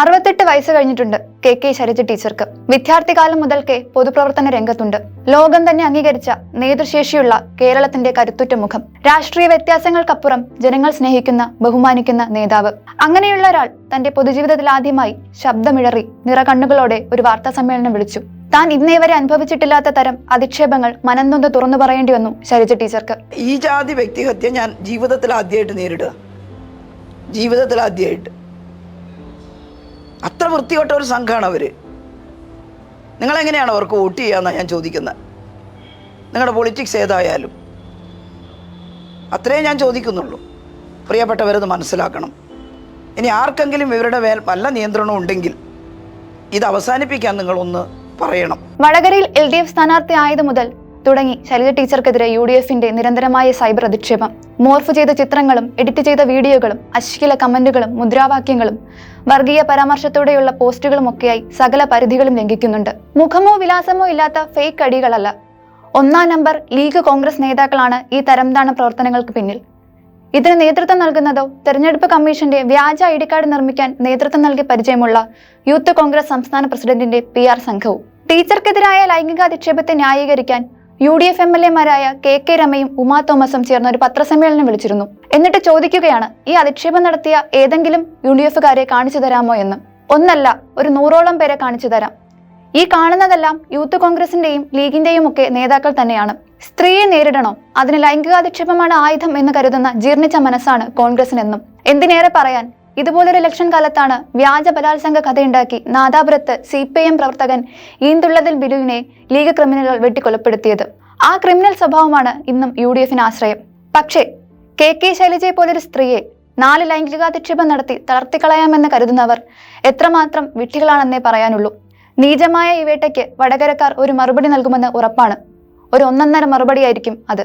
അറുപത്തെട്ട് വയസ്സ് കഴിഞ്ഞിട്ടുണ്ട് കെ കെ ശൈലജ ടീച്ചർക്ക്. വിദ്യാർത്ഥികാലം മുതൽക്കേ പൊതുപ്രവർത്തന രംഗത്തുണ്ട്. ലോകം തന്നെ അംഗീകരിച്ച നേതൃശേഷിയുള്ള കേരളത്തിന്റെ കരുത്തുറ്റ മുഖം രാഷ്ട്രീയ വ്യത്യാസങ്ങൾക്കപ്പുറം ജനങ്ങൾ സ്നേഹിക്കുന്ന ബഹുമാനിക്കുന്ന നേതാവ്. അങ്ങനെയുള്ള ഒരാൾ തന്റെ പൊതുജീവിതത്തിൽ ആദ്യമായി ശബ്ദമിഴറി നിറകണ്ണുകളോടെ ഒരു വാർത്താ സമ്മേളനം വിളിച്ചു. താൻ ഇന്നേ വരെ അനുഭവിച്ചിട്ടില്ലാത്ത തരം അധിക്ഷേപങ്ങൾ മനംനൊന്ന് തുറന്നു പറയേണ്ടി വന്നു ശൈലജ ടീച്ചർക്ക്. ഈ ജാതി വ്യക്തിഹത്യ ഞാൻ ജീവിതത്തിൽ ആദ്യമായിട്ട് നേരിടുക. ജീവിതത്തിൽ ആദ്യമായിട്ട്. അത്ര വൃത്തികെട്ട ഒരു സംഘമാണ് അവർ നിങ്ങളെങ്ങനെയാണ് അവർക്ക് വോട്ട് ചെയ്യാമെന്നാണ് ഞാൻ ചോദിക്കുന്നത് നിങ്ങളുടെ പൊളിറ്റിക്സ് ഏതായാലും. അത്രേ ഞാൻ ചോദിക്കുന്നുള്ളൂ. പ്രിയപ്പെട്ടവരത് മനസ്സിലാക്കണം. ഇനി ആർക്കെങ്കിലും ഇവരുടെ മേൽ വല്ല നിയന്ത്രണം ഉണ്ടെങ്കിൽ ഇത് അവസാനിപ്പിക്കാൻ നിങ്ങളൊന്ന് പറയണം. വടകരയിൽ എൽ ഡി എഫ് സ്ഥാനാർത്ഥി ആയത് മുതൽ തുടങ്ങി ശൈലജ ടീച്ചർക്കെതിരെ യു ഡി എഫിന്റെ നിരന്തരമായ സൈബർ അധിക്ഷേപം. മോർഫ് ചെയ്ത ചിത്രങ്ങളും എഡിറ്റ് ചെയ്ത വീഡിയോകളും അശ്ലീല കമന്റുകളും മുദ്രാവാക്യങ്ങളും വർഗീയ പരാമർശത്തോടെയുള്ള പോസ്റ്റുകളും ഒക്കെയായി സകല പരിധികളും ലംഘിക്കുന്നുണ്ട്. മുഖമോ വിലാസമോ ഇല്ലാത്ത ഫേക്ക് അടികളല്ല. ഒന്നാം നമ്പർ ലീഗ് കോൺഗ്രസ് നേതാക്കളാണ് ഈ തരംതാണ പ്രവർത്തനങ്ങൾക്ക് പിന്നിൽ. ഇതിന് നേതൃത്വം നൽകുന്നതോ തെരഞ്ഞെടുപ്പ് കമ്മീഷന്റെ വ്യാജ ഐ ഡി കാർഡ് നിർമ്മിക്കാൻ നേതൃത്വം നൽകി പരിചയമുള്ള യൂത്ത് കോൺഗ്രസ് സംസ്ഥാന പ്രസിഡന്റിന്റെ പി ആർ സംഘവും. ടീച്ചർക്കെതിരായ ലൈംഗിക അധിക്ഷേപത്തെ ന്യായീകരിക്കാൻ U D F M L എമാരായ K K രമയും ഉമാ തോമസും ചേർന്ന് ഒരു പത്രസമ്മേളനം വിളിച്ചിരുന്നു. എന്നിട്ട് ചോദിക്കുകയാണ് ഈ അധിക്ഷേപം നടത്തിയ ഏതെങ്കിലും യു ഡി എഫുകാരെ കാണിച്ചു തരാമോ എന്ന്. ഒന്നല്ല ഒരു നൂറോളം പേരെ കാണിച്ചു തരാം. ഈ കാണുന്നതെല്ലാം യൂത്ത് കോൺഗ്രസിന്റെയും ലീഗിന്റെയും ഒക്കെ നേതാക്കൾ തന്നെയാണ്. സ്ത്രീയെ നേരിടണോ? അതിന് ലൈംഗികാധിക്ഷേപമാണ് ആയുധം എന്ന് കരുതുന്ന ജീർണിച്ച മനസ്സാണ് കോൺഗ്രസിനെന്നും. എന്തിനേറെ പറയാൻ? ഇതുപോലൊരു ഇലക്ഷൻ കാലത്താണ് വ്യാജ ബലാത്സംഗ കഥയുണ്ടാക്കി നാദാപുരത്ത് സി പി ഐ എം പ്രവർത്തകൻ ഈന്തുള്ളതിൽ ബിലുവിനെ ലീഗ് ക്രിമിനലുകൾ വെട്ടിക്കൊലപ്പെടുത്തിയത്. ആ ക്രിമിനൽ സ്വഭാവമാണ് ഇന്നും യു ഡി എഫിന് ആശ്രയം. പക്ഷേ കെ കെ ശൈലജയെ പോലൊരു സ്ത്രീയെ നാല് ലൈംഗികാധിക്ഷേപം നടത്തി തളർത്തിക്കളയാമെന്ന് കരുതുന്നവർ എത്രമാത്രം വിട്ടികളാണെന്നേ പറയാനുള്ളൂ. നീചമായ ഈ വേട്ടയ്ക്ക് വടകരക്കാർ ഒരു മറുപടി നൽകുമെന്ന് ഉറപ്പാണ്. ഒരു ഒന്നൊന്നര മറുപടിയായിരിക്കും അത്.